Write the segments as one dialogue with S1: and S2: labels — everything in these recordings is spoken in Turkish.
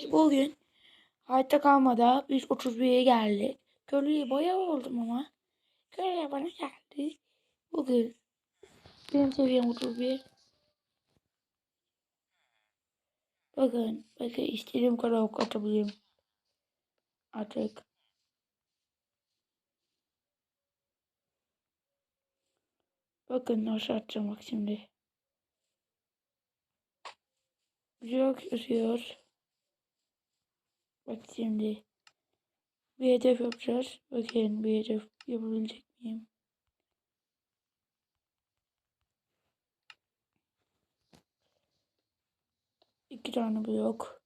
S1: Biz bugün hayatta kalmada biz 31'e geldik. Köylüye bayağı oldum ama. Köylüye bana geldi. Bugün benim seviyem 31. Bakın, bakın istediğim kadar ok atabilirim. Artık. Bakın nasıl atacağım bak şimdi. Güzel ok atıyor. Bak şimdi. Bir hedef yapacağız. Bakın bir hedef yapabilecek miyim? İki tane blok.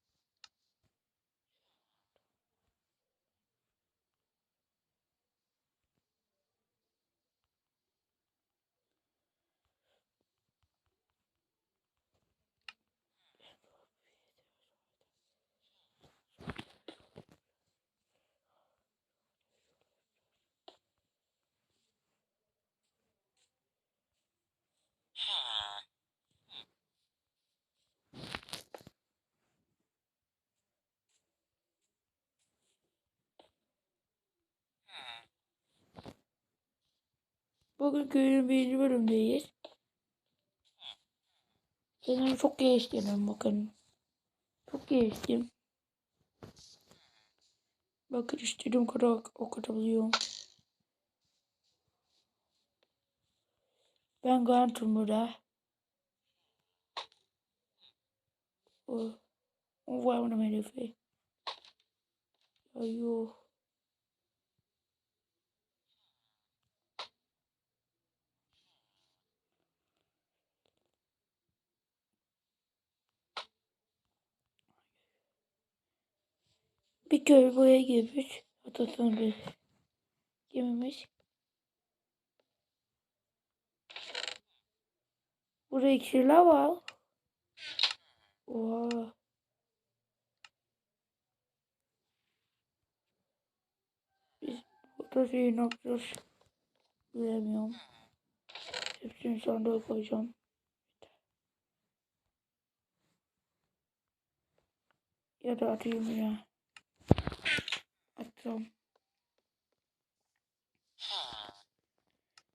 S1: Bugün köyün birinci bölümdeyiz. Benim çok geliştirdim bakın. Çok geliştim. Bakın istediğim kadar ok- okutabiliyorum. Ben Grantum burada. O, o var onun hedefi. Ya Bir köy buraya girmiş. Atasını bir girmemiş. Burada iksirler var. Oha. Biz burada şey ne yapacağız? Bilemiyorum. Hepsini sandığa koyacağım. Ya da atayım ya. Atacağım.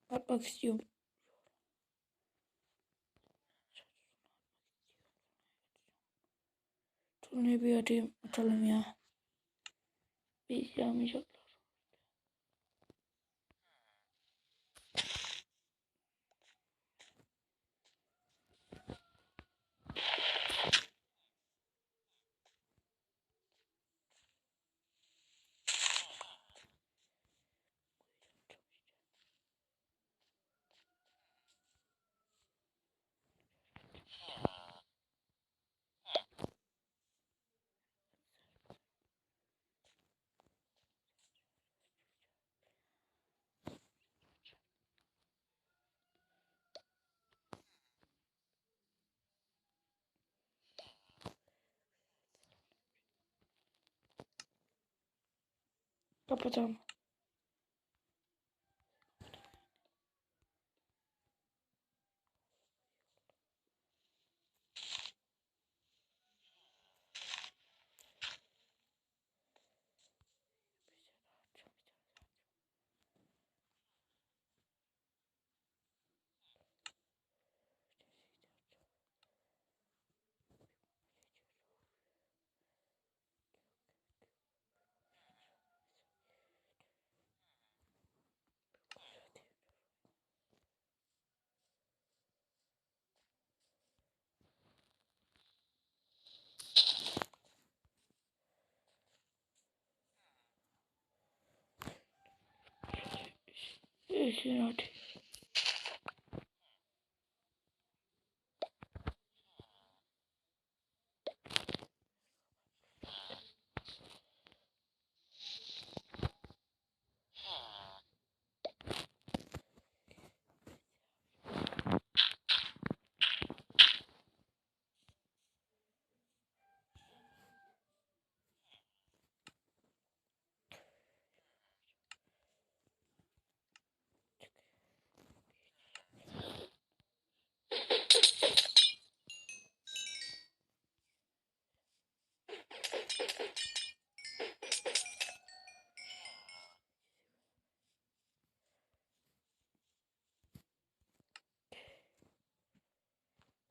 S1: Atmak istiyorum. Turnayı bir atayım, atalım ya. Bir yamayacaklar. Капотом. Şunu atayım.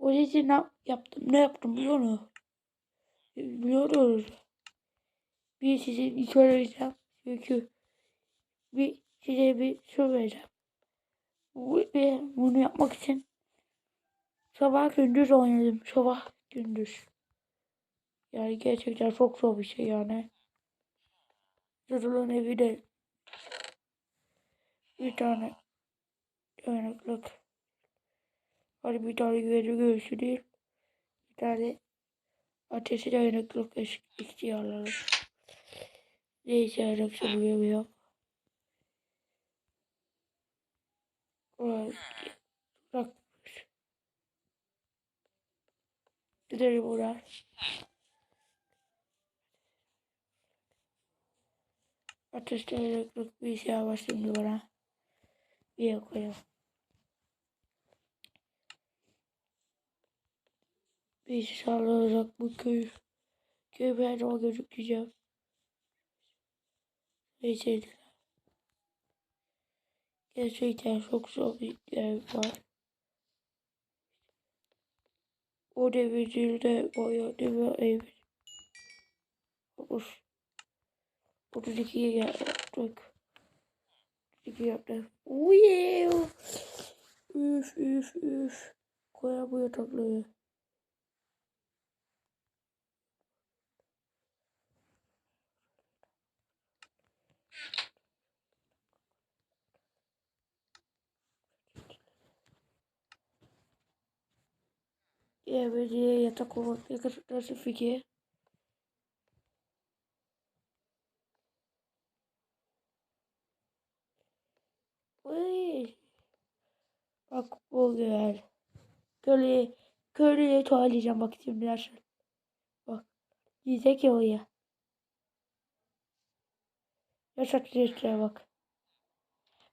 S1: O yüzden ne yaptım? Ne yaptım biliyor musun? Biliyoruz. Bir size bir söyleyeceğim. Çünkü bir size bir. Bu, ve bunu yapmak için sabah gündüz oynadım. Sabah gündüz. Yani gerçekten çok zor bir şey yani. Çocuğun evi de bir tane dayanıklık. Hani bir tane güveni göğsü değil. Bir tane ateşi dayanıklık iş- ihtiyarları. Neyse yaratıcı bilmiyorum. Vay, Bırak. Gidelim buradan. Ateş dayanıklık bir şey var şimdi bana. Bir koyalım. Şey sağlayacak bu köy. Köy ben o gözükeceğim. Neyse. Gerçekten çok zor bir yer var. O devirde bayağı devir ev. Olur. 32'ye yaptık. 32 yaptık. Yeah. Üf üf üf. Koyar bu yatakları. Evet, yatak olmak nasıl fikir? Bak bu güzel. Köle, köleye tuvalayacağım bak şimdi nasıl. Bak. Yiyecek ya o ya. Yaşat bak.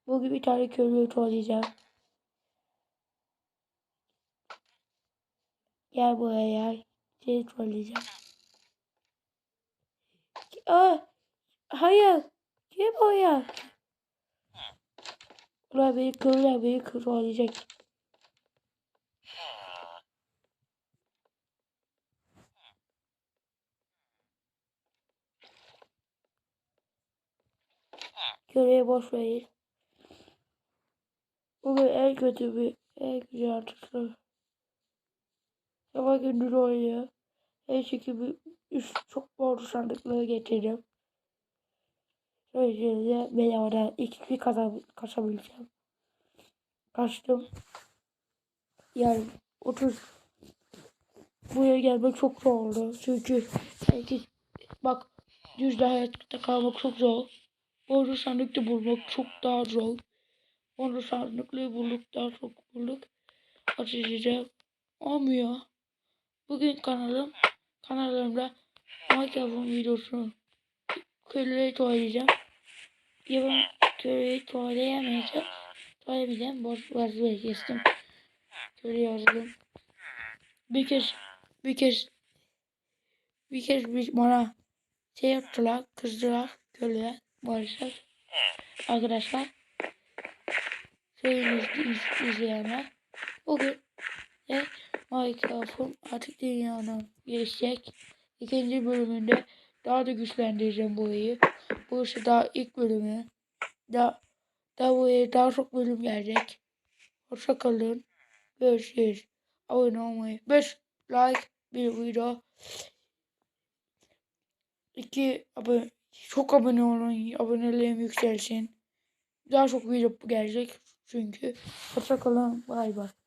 S1: Bugün bir tane köleyi tuvalayacağım. Gel buraya. Seni tuvalayacağım. Aa, hayır. Gel buraya. Ulan beni köleler beni tuvalayacak. Köleyi boş verin. Bugün en kötü bir, en güzel tuşlar. Sabah gündüz oynuyor. Her şekilde üst çok borcu sandıkları getirdim. Böylece bedavadan XP kazan kaçabileceğim. Kaçtım. Yani 30 buraya gelmek çok zor oldu. Çünkü herkes bak düzde hayatta kalmak çok zor. Borcu sandıkta bulmak çok daha zor. Borcu sandıkları bulduktan çok bulduk. Açacağım. Olmuyor. Bugün kanalım kanalımda Minecraft'ın videosunu köleleri tuvalayacağım. Ya ben köleyi tuvalayamayacağım. Tuvalayamayacağım. Boş vazgeçtim. Köle yazdım. Bir kez bir kez bir kez bir bana şey yaptılar. Kızdılar köleler maalesef. Arkadaşlar iz- izleyenler bugün de Minecraft'ın artık dünyanın gelişecek. İkinci bölümünde daha da güçlendireceğim bu oyunu. Bu işte daha ilk bölümü. Daha, daha bu oyuna daha çok bölüm gelecek. Hoşça kalın. Görüşürüz. Abone olmayı. 5 like bir video. 2 abone çok abone olun. Aboneliğim yükselsin. Daha çok video gelecek çünkü. Hoşça kalın. Bay bay.